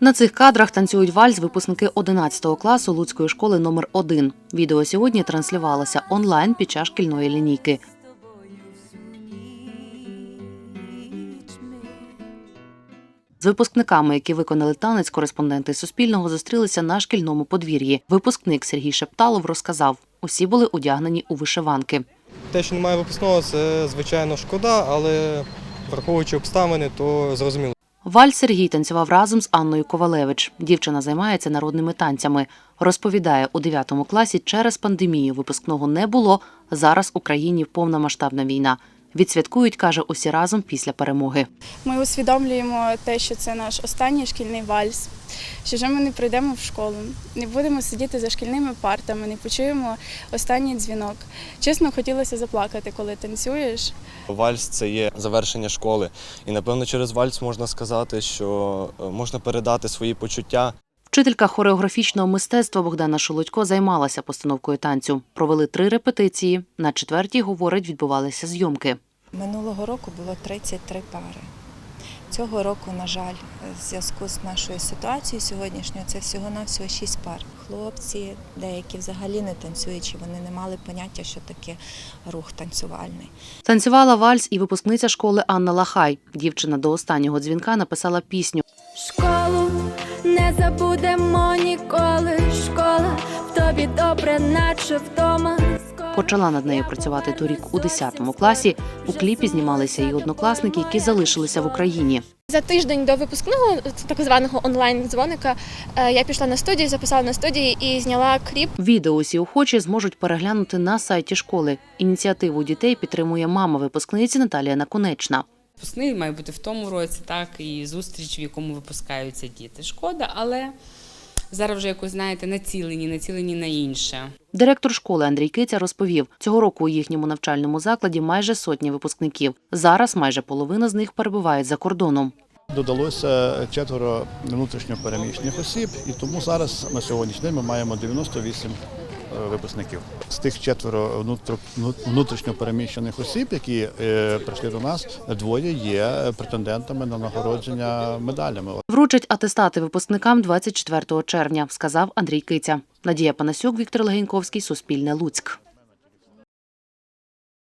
На цих кадрах танцюють вальс випускники 11 класу Луцької школи номер 1 Відео сьогодні транслювалося онлайн під час шкільної лінійки. З випускниками, які виконали танець, кореспонденти Суспільного зустрілися на шкільному подвір'ї. Випускник Сергій Шепталов розказав, усі були одягнені у вишиванки. Те, що немає випускного, це звичайно шкода, але враховуючи обставини, то зрозуміло. Валь Сергій танцював разом з Анною Ковалевич. Дівчина займається народними танцями. Розповідає, у 9 класі через пандемію випускного не було. Зараз в Україні повномасштабна війна. Відсвяткують, каже, усі разом після перемоги. Ми усвідомлюємо те, що це наш останній шкільний вальс, що вже ми не прийдемо в школу, не будемо сидіти за шкільними партами, не почуємо останній дзвінок. Чесно, хотілося заплакати, коли танцюєш. Вальс це є завершення школи. І напевно через вальс можна сказати, що е, можна передати свої почуття. Вчителька хореографічного мистецтва Богдана Шолодько займалася постановкою танцю. Провели три репетиції. На четвертій, говорить, відбувалися зйомки. Минулого року було 33 пари. Цього року, на жаль, в зв'язку з нашою ситуацією сьогоднішньою, це всього-навсього 6 пар. Хлопці, деякі взагалі не танцюючі, вони не мали поняття, що таке рух танцювальний. Танцювала вальс і випускниця школи Анна Лахай. Дівчина до останнього дзвінка написала пісню. Школу не забудемо ніколи. Школа в тобі добре, наче вдома. Почала над нею працювати торік у 10 класі. У кліпі знімалися і однокласники, які залишилися в Україні. За тиждень до випускного так званого онлайн дзвоника е, я пішла на студію, записала на студії і зняла кліп. Відео усі охочі зможуть переглянути на сайті школи. Ініціативу дітей підтримує мама випускниці Наталія Наконечна. Випускний має бути в тому році, так, і зустріч, в якому випускаються діти. Шкода, але зараз вже якось, знаєте, націлені, націлені на інше. Директор школи Андрій Киця розповів, цього року у їхньому навчальному закладі майже сотні випускників. Зараз майже половина з них перебувають за кордоном. Додалося четверо внутрішньопереміщених осіб, і тому зараз на сьогоднішній день ми маємо 98 е, випускників. З тих четверо внутр- вну- внутрішньопереміщених осіб, які е, прийшли до нас, двоє є претендентами на нагородження медалями. Вручать атестати випускникам 24 червня, сказав Андрій Киця. Надія Панасюк, Віктор Легеньковський, Суспільне Луцьк.